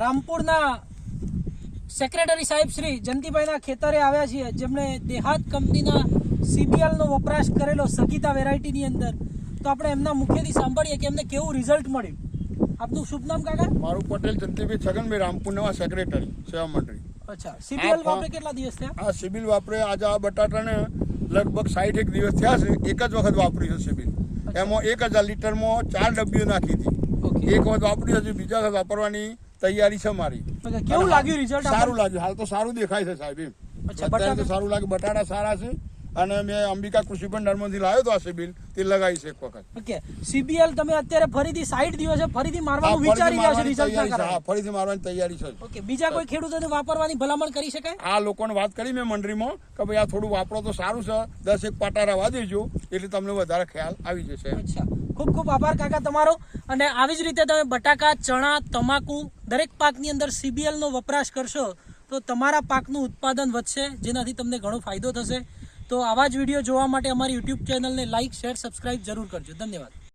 રામપુરના secretary સાહેબ શ્રી જંતીભાઈના ખેતરે આવ્યા છીએ. જેમણે દેહાત કંપનીના સીબીએલનો વપરાશ કરેલો સગીતા વેરાયટીની અંદર. તો આપણે એમના મુખ્યથી સાંભળીએ કે એમને કેવું રિઝલ્ટ મળ્યું. આપનું શુભ નામ કાકા? મારું પટેલ જંતીભાઈ છગનભાઈ રામપુરના સેક્રેટરી સેવા મંડળી. અચ્છા. સીબીએલ વાપરે કેટલા દિવસ થયા? આ સિબિલ વાપરે. આજે આ બટાટાને લગભગ સાઠ એક દિવસ થયા છે. એક જ વખત વાપરી છે સીબીલ એમાં એક હજાર લીટરમાં ચાર ડબ્બીઓ નાખી હતી. એક વખત વાપરી હતી બીજા વખત વાપરવાની તૈયારી છે મારી. કેવું લાગ્યું રિઝલ્ટ સારું લાગ્યું. હાલ તો સારું દેખાય છે સાહેબ એમ. સારું લાગે. બટાટા સારા છે. અને મેં અંબિકા કૃષિ ભંડારમાંથી લાવ્યો હતો આ સિબિલ તે લગાવી છે એક વખત. ઓકે. સીબીએલ તમે અત્યારે ફરીથી 60 દિવસે ફરીથી મારવાનું વિચારી રહ્યા છો રિઝલ્ટ હા ફરીથી મારવાની તૈયારી છે. ઓકે બીજા કોઈ ખેડૂતોને વાપરવાની ભલામણ કરી શકાય? આ લોકોને વાત કરી મેં મંડળીમાં કે ભાઈ આ થોડું વાપરો તો સારું છે દસ એક પાટા રવા દેજો એટલે તમને વધારે ખ્યાલ આવી જશે. અચ્છા. ખૂબ ખૂબ આભાર કાકા તમારો. અને આવી જ રીતે તમે બટાકા ચણા તમાકુ દરેક પાકની અંદર સીબીએલનો વપરાશ કરશો તો તમારા પાકનું ઉત્પાદન વધશે જેનાથી તમને ઘણો ફાયદો થશે. તો આવા જ વીડિયો જોવા માટે અમારી યુટ્યુબ ચેનલને લાઇક શેર, સબસ્ક્રાઇબ જરૂર કરજો. ધન્યવાદ.